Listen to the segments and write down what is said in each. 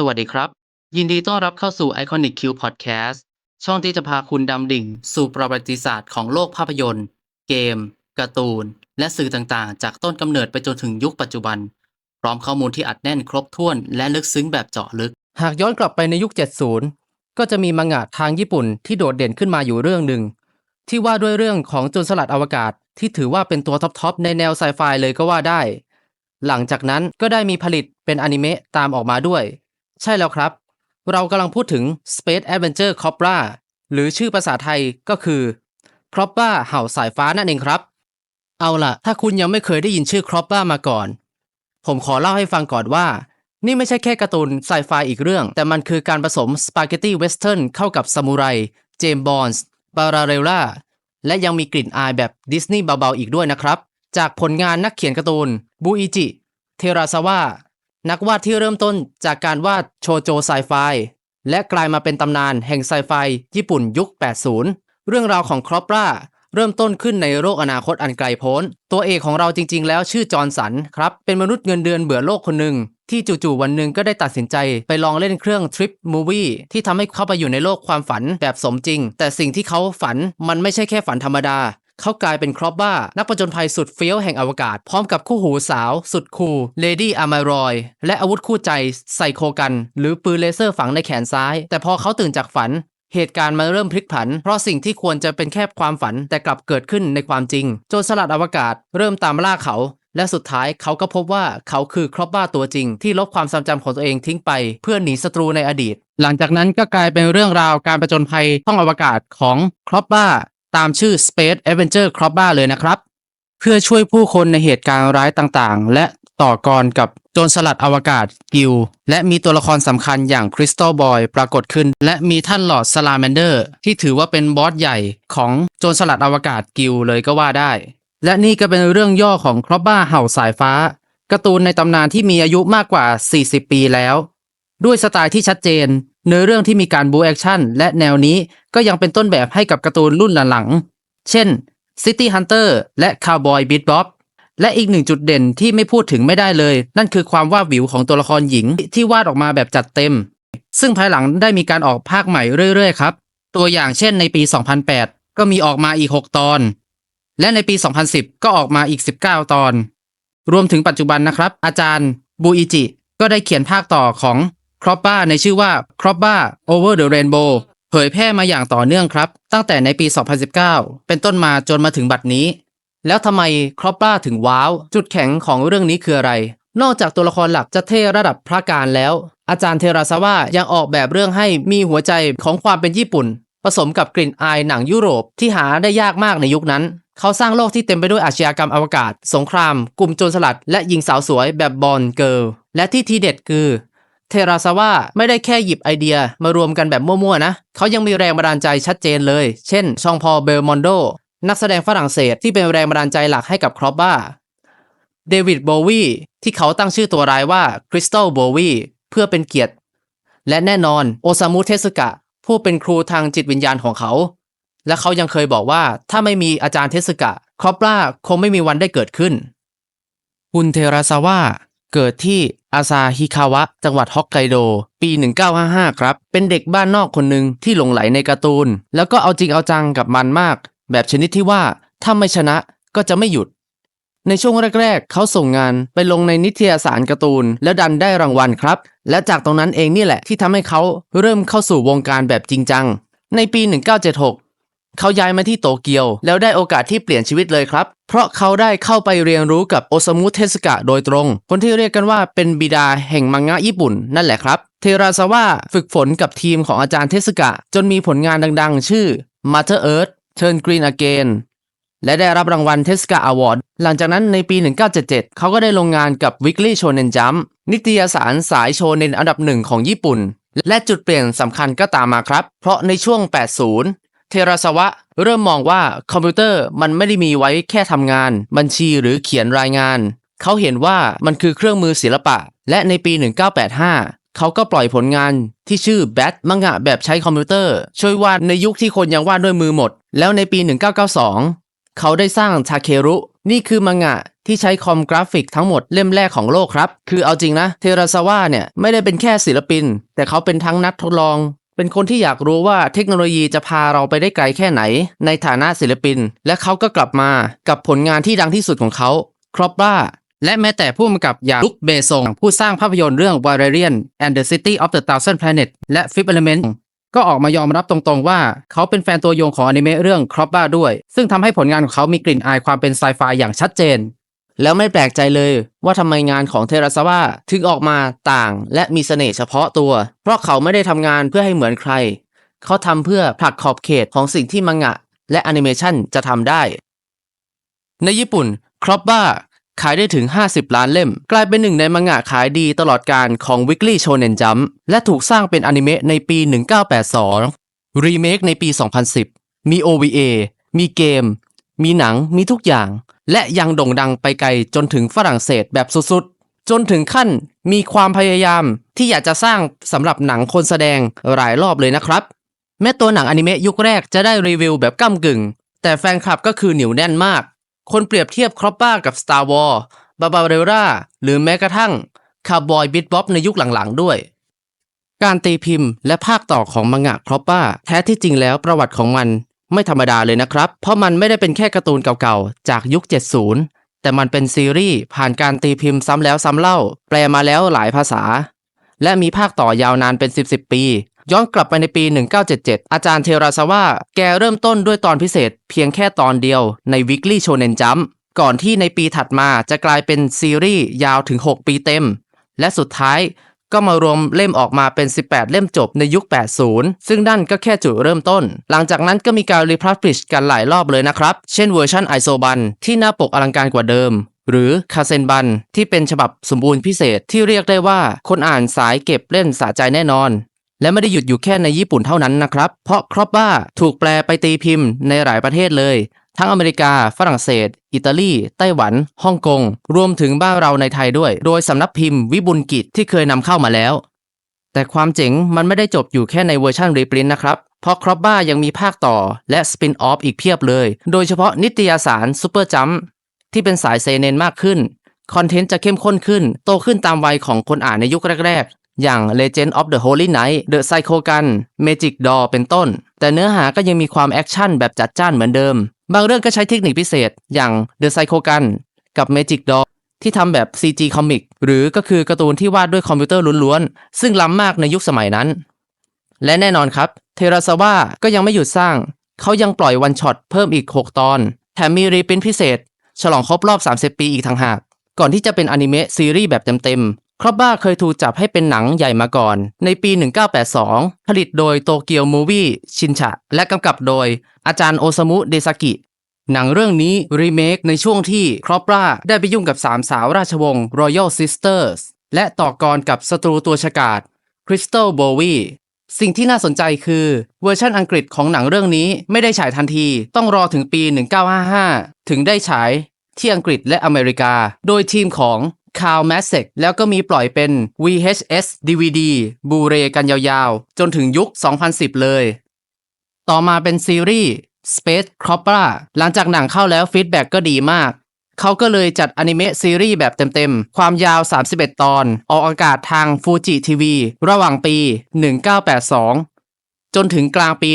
สวัสดีครับ ยินดีต้อนรับเข้าสู่ Iconic Q Podcast ช่องที่จะพาคุณดำดิ่ง สู่ประวัติศาสตร์ของโลกภาพยนตร์ เกม การ์ตูน และสื่อต่างๆ จากต้นกำเนิดไปจนถึงยุคปัจจุบัน พร้อมข้อมูลที่อัดแน่นครบถ้วนและลึกซึ้งแบบเจาะลึก หากย้อนกลับไปในยุค 70 ก็จะมีมังงะทางญี่ปุ่นที่โดดเด่นขึ้นมาอยู่เรื่องหนึ่ง ที่ว่าด้วยเรื่องของโจรสลัดอวกาศ ที่ถือว่าเป็นตัวท็อปๆในแนวไซไฟเลยก็ว่าได้ หลังจากนั้นก็ได้มีผลิตเป็นอนิเมะตามออกมาด้วย ใช่แล้วครับ เรากำลังพูดถึง Space Adventure Cobra หรือชื่อภาษาไทยก็คือ Cobra เห่าสายฟ้านั่นเองครับ เอาล่ะ ถ้าคุณยังไม่เคยได้ยินชื่อ Cobra มาก่อน ผมขอเล่าให้ฟังก่อนว่า นี่ไม่ใช่แค่การ์ตูนไซไฟอีกเรื่อง แต่มันคือการผสมสปาเกตตี้เวสเทิร์นเข้ากับซามูไร เจมบอนส์บาราเรล่า และยังมีกลิ่นอายแบบดิสนีย์เบาๆอีกด้วยนะครับ จากผลงานนักเขียนการ์ตูนบูอิจิ เทราซาวะ นักวาดที่เริ่มต้นจากการวาดโชโจไซไฟและกลายมาเป็นตำนานแห่งไซไฟญี่ปุ่นยุค 80 เรื่องราวของครอปราเริ่มต้นขึ้นในโลกอนาคตอันไกลโพ้น ตัวเอกของเราจริงๆ แล้วชื่อจอร์นสันครับ เป็นมนุษย์เงินเดือนเบื่อโลกคนหนึ่งที่จู่ๆวันหนึ่งก็ได้ตัดสินใจไปลองเล่นเครื่องทริปมูวี่ที่ทำให้เข้าไปอยู่ในโลกความฝันแบบสมจริง แต่สิ่งที่เขาฝันมันไม่ใช่แค่ฝันธรรมดา เขากลายเป็นครอบบ้า นักประจนภัยสุดเฟี้ยวแห่งอวกาศ พร้อมกับคู่หูสาว สุดคูลเลดี้อามารอย และอาวุธคู่ใจไซโคกัน หรือปืนเลเซอร์ฝังในแขนซ้าย แต่พอเขาตื่นจากฝันเหตุการณ์มันเริ่มพลิกผัน เพราะสิ่งที่ควรจะเป็นแค่ความฝันแต่กลับเกิดขึ้นในความจริง โจรสลัดอวกาศเริ่มตามล่าเขา และสุดท้ายเขาก็พบว่าเขาคือครอบบ้าตัวจริง ที่ลบความทรงจำของตัวเองทิ้งไป เพื่อหนีศัตรูในอดีต หลังจากนั้นก็กลายเป็นเรื่องราวการประจนภัยท่องอวกาศของครอบบ้า ตามชื่อ Space Adventure c r o b b a เลยนะครับ เพื่อช่วยผู้คนในเหตุการณ์ร้ายต่างๆ และต่อกรกับโจรสลัดอวกาศกิล และมีตัวละครสำคัญอย่างคริสตัลบอยปรากฏขึ้น และมีท่านหลอดสลาแมนเดอร์ ที่ถือว่าเป็นบอสใหญ่ของโจรสลัดอวกาศกิลเลยก็ว่าได้ และนี่ก็เป็นเรื่องย่อของครอบบ้าเห่าสายฟ้าการ์ตูนในตำนานที่มีอายุมากกว่า 40 ปีแล้ว ด้วยสไตล์ที่ชัดเจน เนื้อเรื่องที่มีการบูแอคชั่น และแนวนี้ก็ยังเป็นต้นแบบให้กับการ์ตูนรุ่นหลังๆ เช่น City Hunter และ Cowboy Bebop และอีกหนึ่งจุดเด่นที่ไม่พูดถึงไม่ได้เลย นั่นคือความวาบวิวของตัวละครหญิงที่วาดออกมาแบบจัดเต็ม ซึ่งภายหลังได้มีการออกภาคใหม่เรื่อยๆครับ ตัวอย่างเช่นในปี 2008 ก็มีออกมาอีก 6 ตอน และในปี 2010 ก็ออกมาอีก 19 ตอน รวมถึงปัจจุบันนะครับ อาจารย์บูอิจิก็ได้เขียนภาคต่อของ ครอปบ้าในชื่อว่าครอปบ้า Over the Rainbow เผยแพร่มาอย่างต่อเนื่องครับ ตั้งแต่ในปี 2019 เป็นต้นมาจนมาถึงบัดนี้ แล้วทำไมครอปบ้าถึงว้าว จุดแข็งของเรื่องนี้คืออะไร นอกจากตัวละครหลักจะเท่ระดับพระการแล้ว อาจารย์เทราซาวะยังออกแบบเรื่องให้มีหัวใจของความเป็นญี่ปุ่น ผสมกับกลิ่นอายหนังยุโรปที่หาได้ยากมากในยุคนั้นเขาสร้างโลกที่เต็มไปด้วยอาชญากรรมอวกาศ สงคราม กลุ่มโจรสลัด และหญิงสาวสวยแบบบอลเกิร์ล และที่ทีเด็ดคือ เทราซาวะไม่ได้แค่หยิบไอเดียมารวมกันแบบมั่วๆนะ เขายังมีแรงบันดาลใจชัดเจนเลย เช่น ชองพอลเบลมอนโด นักแสดงฝรั่งเศสที่เป็นแรงบันดาลใจหลักให้กับครอปบ้า เดวิดโบวีที่เขาตั้งชื่อตัวร้ายว่าคริสตัลโบวีเพื่อเป็นเกียรติ และแน่นอนโอซามุเทสกะ ผู้เป็นครูทางจิตวิญญาณของเขา และเขายังเคยบอกว่าถ้าไม่มีอาจารย์เทสกะครอปบ้าคงไม่มีวันได้เกิดขึ้นคุณเทราซาวะ เกิดที่อาซาฮิคาวะ จังหวัดฮอกไกโด ปี 1955 ครับ เป็นเด็กบ้านนอกคนหนึ่งที่หลงไหลในการ์ตูน แล้วก็เอาจริงเอาจังกับมันมาก แบบชนิดที่ว่าถ้าไม่ชนะก็จะไม่หยุด ในช่วงแรก ๆ เขาส่งงานไปลงในนิตยสารการ์ตูน แล้วดันได้รางวัลครับ และจากตรงนั้นเองนี่แหละที่ทำให้เขาเริ่มเข้าสู่วงการแบบจริงจัง ในปี 1976 เขาย้ายมาที่โตเกียว แล้วได้โอกาสที่เปลี่ยนชีวิตเลยครับ เพราะเขาได้เข้าไปเรียนรู้กับโอซามุเทสกะโดยตรง คนที่เรียกกันว่าเป็นบิดาแห่งมังงะญี่ปุ่นนั่นแหละครับ เทราซาวะฝึกฝนกับทีมของอาจารย์เทสกะ จนมีผลงานดังๆ ชื่อ Mother Earth Turn Green Again และได้รับรางวัลเทสกาอวอร์ด หลังจากนั้นในปี 1977 เขาก็ได้ลงงานกับ Weekly Shonen Jump นิตยสารสายโชเนนอันดับหนึ่งของญี่ปุ่น และจุดเปลี่ยนสำคัญก็ตามมาครับ เพราะในช่วง 80 ราสวะ เริ่มมองว่าคอมพิวเตอร์มันไม่ได้มีไว้แค่ทำงาน บัญชีหรือเขียนรายงาน เขาเห็นว่ามันคือเครื่องมือศิลปะ และในปี 1985 เขาก็ปล่อยผลงานที่ชื่อแบทมังงะแบบใช้คอมพิวเตอร์ ช่วยวาดในยุคที่คนยังวาดด้วยมือหมด แล้วในปี 1992 เขาได้สร้างทาเครุ นี่คือมังงะที่ใช้คอมกราฟิกทั้งหมดเล่มแรกของโลกครับ คือเอาจริงนะ เทราซาวะเนี่ยไม่ได้เป็นแค่ศิลปิน แต่เขาเป็นทั้งนักทดลอง เป็นคนที่อยากรู้ว่าเทคโนโลยีจะพาเราไปได้ไกลแค่ไหน ในฐานะศิลปิน และเขาก็กลับมากับผลงานที่ดังที่สุดของเขาครอบบ้าและแม้แต่ผู้กำกับอย่างลุคเบซงผู้สร้างภาพยนตร์เรื่อง Valerian and the City of the Thousand Planets และ Fifth Element ก็ออกมายอมรับตรงๆว่าเขาเป็นแฟนตัวยงของอนิเมะเรื่องครอบบ้าด้วย ซึ่งทำให้ผลงานของเขามีกลิ่นอายความเป็นไซไฟอย่างชัดเจน แล้วไม่แปลกใจเลยว่าทำไมงานของเทราซาวะถึงออกมาต่างและมีเสน่ห์เฉพาะตัว เพราะเขาไม่ได้ทำงานเพื่อให้เหมือนใคร เขาทำเพื่อผลักขอบเขตของสิ่งที่มังงะ และแอนิเมชันจะทำได้ ในญี่ปุ่นครอบบ้าขายได้ถึง 50 ล้านเล่ม กลายเป็นหนึ่งในมังงะขายดีตลอดการของ Weekly Shonen Jump และถูกสร้างเป็นอนิเมะในปี 1982 รีเมคในปี 2010 มี OVA มีเกม มีหนังมีทุกอย่าง และยังโด่งดังไปไกลจนถึงฝรั่งเศสแบบสุดๆ จนถึงขั้นมีความพยายามที่อยากจะสร้างสำหรับหนังคนแสดงหลายรอบเลยนะครับ แม้ตัวหนังอนิเมะยุคแรกจะได้รีวิวแบบก้ากึ่ง แต่แฟนคลับก็คือเหนียวแน่นมาก คนเปรียบเทียบครอปบ้ากับ Star Wars บาบาเรราหรือแม้กระทั่งคาร์บอยบิทบ๊อบในยุคหลังๆด้วยการตีพิมพ์และภาคต่อของมังงะครอปบ้าแท้ที่จริงแล้วประวัติของมัน ไม่ธรรมดาเลยนะครับ เพราะมันไม่ได้เป็นแค่การ์ตูนเก่าๆ จากยุค 70 แต่มันเป็นซีรีส์ผ่านการตีพิมพ์ซ้ำแล้วซ้ำเล่า แปลมาแล้วหลายภาษา และมีภาคต่อยาวนานเป็น 10 10ปี ย้อนกลับไปในปี 1977 อาจารย์เทราซาวะแกเริ่มต้นด้วยตอนพิเศษ เพียงแค่ตอนเดียวใน Weekly Shonen Jump ก่อนที่ในปีถัดมาจะกลายเป็นซีรีส์ยาวถึง 6 ปีเต็ม และสุดท้าย ก็มารวมเล่มออกมาเป็น 18 เล่มจบในยุค 80 ซึ่งนั่นก็แค่จุดเริ่มต้น หลังจากนั้นก็มีการรีพับลิชกันหลายรอบเลยนะครับ เช่นเวอร์ชันไอโซบันที่หน้าปกอลังการกว่าเดิมหรือคาเซนบันที่เป็นฉบับสมบูรณ์พิเศษที่เรียกได้ว่าคนอ่านสายเก็บเล่นสะใจแน่นอน และไม่ได้หยุดอยู่แค่ในญี่ปุ่นเท่านั้นนะครับ เพราะครอบบ้าถูกแปลไปตีพิมพ์ในหลายประเทศเลย ทั้งอเมริกา ฝรั่งเศส อิตาลี ไต้หวัน ฮ่องกง รวมถึงบ้านเราในไทยด้วย โดยสำนักพิมพ์วิบุลกิจที่เคยนำเข้ามาแล้ว แต่ความเจ๋งมันไม่ได้จบอยู่แค่ในเวอร์ชันรีปรินท์นะครับ เพราะครอบบ้ายังมีภาคต่อและสปินออฟอีกเพียบเลย โดยเฉพาะนิตยสารซูเปอร์จัมที่เป็นสายเซเนนมากขึ้น คอนเทนต์จะเข้มข้นขึ้น โตขึ้นตามวัยของคนอ่านในยุคแรกๆ อย่าง Legend of the Holy Knight The Psycho Gun Magic Doll เป็นต้น แต่เนื้อหาก็ยังมีความแอคชั่นแบบจัดจ้านเหมือนเดิม บางเรื่องก็ใช้เทคนิคพิเศษอย่าง The Psycho Gun กับ Magic Doll ที่ทำแบบ CG คอมิกหรือก็คือการ์ตูนที่วาดด้วยคอมพิวเตอร์ล้วนๆ ซึ่งล้ำมากในยุคสมัยนั้น และแน่นอนครับ เทราซาวะก็ยังไม่หยุดสร้าง เขายังปล่อยวันช็อตเพิ่มอีก 6 ตอน แถมมีรีปรินพิเศษ ฉลองครบรอบ 30 ปีอีกทางหาก ก่อนที่จะเป็นอนิเมะซีรีส์แบบเต็มๆ ครอบบ้าเคยถูกจับให้เป็นหนังใหญ่มาก่อน ในปี 1982 ผลิตโดยโตเกียวมูวี่ชินชะ และกำกับโดยอาจารย์โอซามุเดซากิ หนังเรื่องนี้รีเมคในช่วงที่ครอปราได้ไปยุ่งกับสามสาวราชวงศ์ Royal Sisters และต่อกรกับศัตรูตัวฉกาจคริสตัลโบวีสิ่งที่น่าสนใจคือเวอร์ชันอังกฤษของหนังเรื่องนี้ไม่ได้ฉายทันที ต้องรอถึงปี 1955 ถึงได้ฉายที่อังกฤษและอเมริกา โดยทีมของ คา l แมสเซกแล้วก็มีปล่อยเป็น VHS DVD บูเรกันยาวๆ จนถึงยุค 2010 เลย ต่อมาเป็นซีรีส์ Space Cobra หลังจากหนังเข้าแล้วฟีดแบ็กก็ดีมาก เขาก็เลยจัดอนิเมะซีรีส์แบบเต็มๆ ความยาว 31 ตอน ออกอากาศทางฟูจิทีวีระหว่างปี 1982 จนถึงกลางปี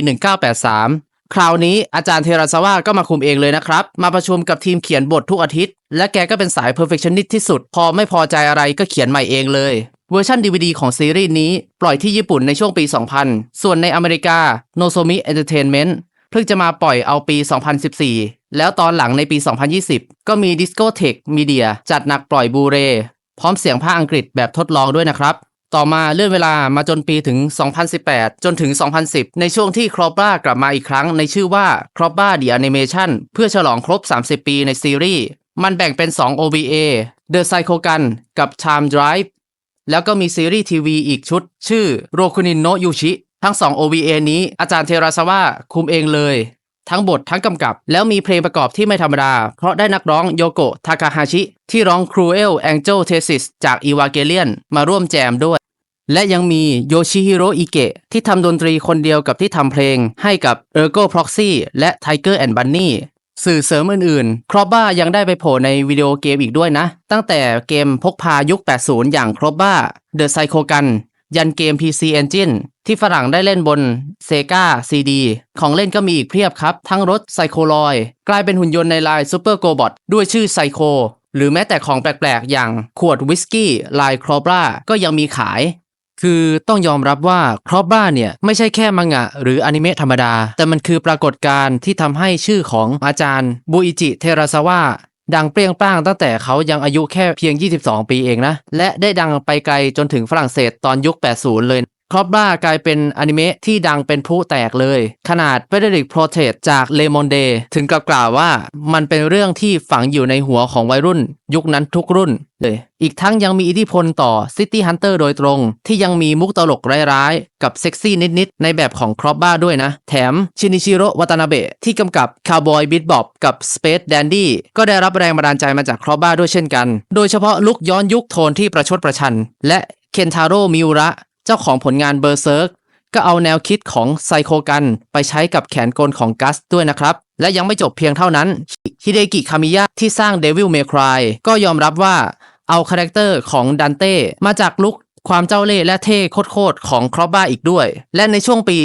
1983 คราวนี้อาจารย์เทราซาวะก็มาคุมเองเลยนะครับ มาประชุมกับทีมเขียนบททุกอาทิตย์ และแกก็เป็นสาย perfectionist ที่สุด พอไม่พอใจอะไรก็เขียนใหม่เองเลยเวอร์ชัน DVD ของซีรีส์นี้ปล่อยที่ญี่ปุ่นในช่วงปี 2000 ส่วนในอเมริกา Nozomi Entertainment เพิ่งจะมาปล่อยเอาปี 2014 แล้วตอนหลังในปี 2020 ก็มี Discotech Media จัดหนักปล่อยบูเร พร้อมเสียงภาคอังกฤษแบบทดลองด้วยนะครับ ต่อมาเลื่อนเวลามาจนปีถึง 2018 จนถึง 2010 ในช่วงที่ครอบบ้ากลับมาอีกครั้งในชื่อว่าครอบบ้า The Animation เพื่อฉลองครบ 30 ปีในซีรีส์ มันแบ่งเป็น 2 OVA The Psycho Gun กับ Time Drive แล้วก็มีซีรีส์ทีวีอีกชุด ชื่อ Rokunin no Yushi ทั้ง 2 OVA นี้อาจารย์เทราซาวะคุมเองเลย ทั้งบททั้งกำกับ แล้วมีเพลงประกอบที่ไม่ธรรมดา เพราะได้นักร้องโยโกะทาคาฮาชิ ที่ร้อง Cruel Angel Thesis จาก Evangelion มาร่วมแจมด้วย และยังมีโยชิฮิโรอิเกะที่ทำดนตรีคนเดียวกับที่ทำเพลง ให้กับ Ergo Proxy และ Tiger and Bunny สื่อเสริมอื่นๆ ครอบบ้ายังได้ไปโผล่ในวิดีโอเกมอีกด้วยนะ ตั้งแต่เกมพกพายุค 80 อย่างครอบบ้า The Psycho Gun ยันเกม PC Engine ที่ฝรั่งได้เล่นบน Sega CD ของเล่นก็มีอีกเพียบครับ ทั้งรถไซโคลอย กลายเป็นหุ่นยนต์ในลาย Super g o b o t ด้วยชื่อไซโค หรือแม้แต่ของแปลก ๆ อย่างขวดวิสกี้ลายครอบราก็ยังมีขาย คือต้องยอมรับว่าครอบบ้าเนี่ย ไม่ใช่แค่มังงะหรืออนิเมะธรรมดา แต่มันคือปรากฏการณ์ที่ทำให้ชื่อของอาจารย์บุอิจิเทราซาวะ ดังเปรี้ยงปร้างตั้งแต่เขายังอายุแค่เพียง 22 ปีเองนะ และได้ดังไปไกลจนถึงฝรั่งเศสตอนยุค 80 เลย ครอบบ้ากลายเป็นอนิเมะที่ดังเป็นพลุแตกเลย ขนาดเฟเดริกโปรเทสจากเลมอนเดถึงกับกล่าวว่ามันเป็นเรื่องที่ฝังอยู่ในหัวของวัยรุ่น ยุคนั้นทุกรุ่นเลยอีกทั้งยังมีอิทธิพลต่อ City Hunter โดยตรง ที่ยังมีมุกตลกร้ายๆ กับเซ็กซี่นิดๆ ในแบบของครอบบ้าด้วยนะ แถมชินิชิโร่วัตนาเบะที่กำกับ Cowboy Bebop กับ Space Dandy ก็ได้รับแรงบันดาลใจมาจากครอบบ้าด้วยเช่นกัน โดยเฉพาะลุคย้อนยุคโทนที่ประชดประชัน และเคนทาโร่มิวระ เจ้าของผลงานเบอร์เซิร์กก็เอาแนวคิดของไซโคกันไปใช้กับแขนกลของกัสด้วยนะครับ และยังไม่จบเพียงเท่านั้น ฮิเดกิคามิยะที่สร้างเดวิลเมครายก็ยอมรับว่าเอาคาแรคเตอร์ของดันเต้มาจากลุค ความเจ้าเล่ห์และเท่โคตรๆของครอบบ้าอีกด้วย และในช่วงปี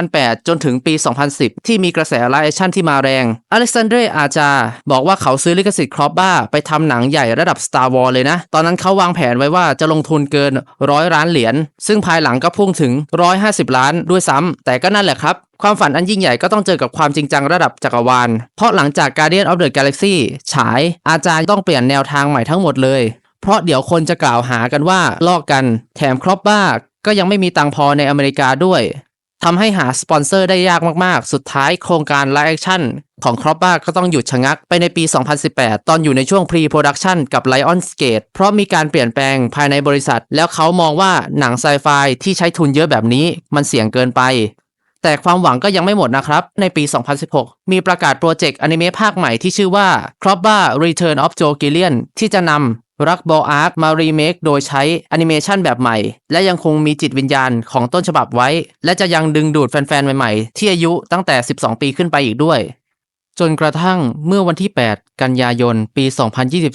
2008 จนถึงปี 2010 ที่มีกระแสไลฟ์แอชั่นที่มาแรง อเล็กซานเดรอาจา บอกว่าเขาซื้อลิขสิทธิ์ครอบบ้าไปทำหนังใหญ่ระดับ Star Wars เลยนะ ตอนนั้นเขาวางแผนไว้ว่าจะลงทุนเกินร้อยล้านเหรียญ ซึ่งภายหลังก็พุ่งถึง 150 ล้านด้วยซ้ำ แต่ก็นั่นแหละครับความฝันอันยิ่งใหญ่ก็ต้องเจอกับความจริงจังระดับจักรวาล เพราะหลังจาก Guardian of the Galaxy ฉาย อาจารย์ต้องเปลี่ยนแนวทางใหม่ทั้งหมดเลย เพราะเดี๋ยวคนจะกล่าวหากันว่าลอกกัน แถมครอบบ้าก็ยังไม่มีตังพอในอเมริกาด้วยทำให้หาสปอนเซอร์ได้ยากมาก ๆ สุดท้ายโครงการไลฟ์แอคชั่นของครอบบ้าก็ต้องหยุดชะงักไปในปี 2018 ตอนอยู่ในช่วง Pre-Production กับ Lionsgate เพราะมีการเปลี่ยนแปลงภายในบริษัท แล้วเขามองว่าหนังไซไฟที่ใช้ทุนเยอะแบบนี้มันเสี่ยงเกินไป แต่ความหวังก็ยังไม่หมดนะครับ ในปี 2016 มีประกาศโปรเจกต์อนิเมะภาคใหม่ที่ชื่อว่า c r o b b a Return of Joe Gillian ที่จะนำ รักบออาร์คมารีเมคโดยใช้แอนิเมชันแบบใหม่ และยังคงมีจิตวิญญาณของต้นฉบับไว้ และจะยังดึงดูดแฟนๆ ใหม่ๆ ที่อายุตั้งแต่ 12 ปีขึ้นไปอีกด้วย จนกระทั่งเมื่อวันที่ 8 กันยายน ปี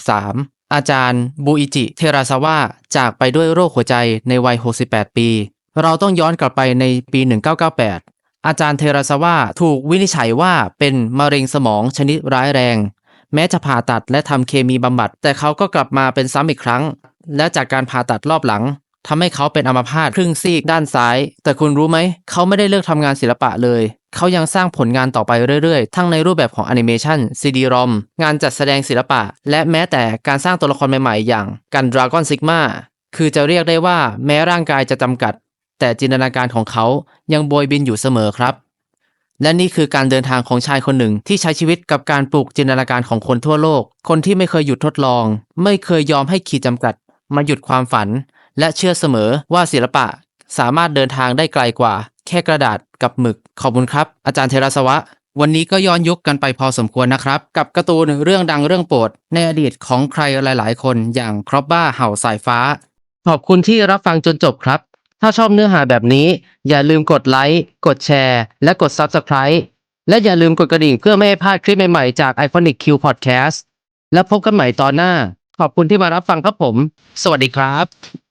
2023 อาจารย์บูอิจิเทราซาวะจากไปด้วยโรคหัวใจในวัย 68 ปี เราต้องย้อนกลับไปในปี 1998 อาจารย์เทราซาวะถูกวินิจฉัยว่าเป็นมะเร็งสมองชนิดร้ายแรง แม้จะผ่าตัดและทำเคมีบำบัด แต่เขาก็กลับมาเป็นซ้ำอีกครั้ง และจากการผ่าตัดรอบหลังทำให้เขาเป็นอัมพาตครึ่งซีกด้านซ้าย แต่คุณรู้ไหม เขาไม่ได้เลิกทำงานศิลปะเลย เขายังสร้างผลงานต่อไปเรื่อยๆ ทั้งในรูปแบบของแอนิเมชันซีดีรอมงานจัดแสดงศิลปะ และแม้แต่การสร้างตัวละครใหม่ๆ อย่างกันดราก้อนซิกมาคือจะเรียกได้ว่าแม้ร่างกายจะจำกัด แต่จินตนาการของเขายังโบยบินอยู่เสมอครับ และนี่คือการเดินทางของชายคนหนึ่งที่ใช้ชีวิตกับการปลูกจินตนาการของคนทั่วโลก คนที่ไม่เคยหยุดทดลอง ไม่เคยยอมให้ขีดจำกัด มาหยุดความฝัน และเชื่อเสมอว่าศิลปะสามารถเดินทางได้ไกลกว่า แค่กระดาษกับหมึก ขอบคุณครับ อาจารย์เทราสวะ วันนี้ก็ย้อนยุคกันไปพอสมควรนะครับ กับการ์ตูนเรื่องดังเรื่องโปรด ในอดีตของใครหลาย ๆ คนอย่างครอบบ้าเห่าสายฟ้า ขอบคุณที่รับฟังจนจบครับ ถ้าชอบเนื้อหาแบบนี้ อย่าลืมกดไลค์กดแชร์ และกด Subscribe และอย่าลืมกดกระดิ่งเพื่อไม่ให้พลาดคลิปใหม่ๆจาก Iconic Q Podcast แล้วพบกันใหม่ตอนหน้า ขอบคุณที่มารับฟังครับผม สวัสดีครับ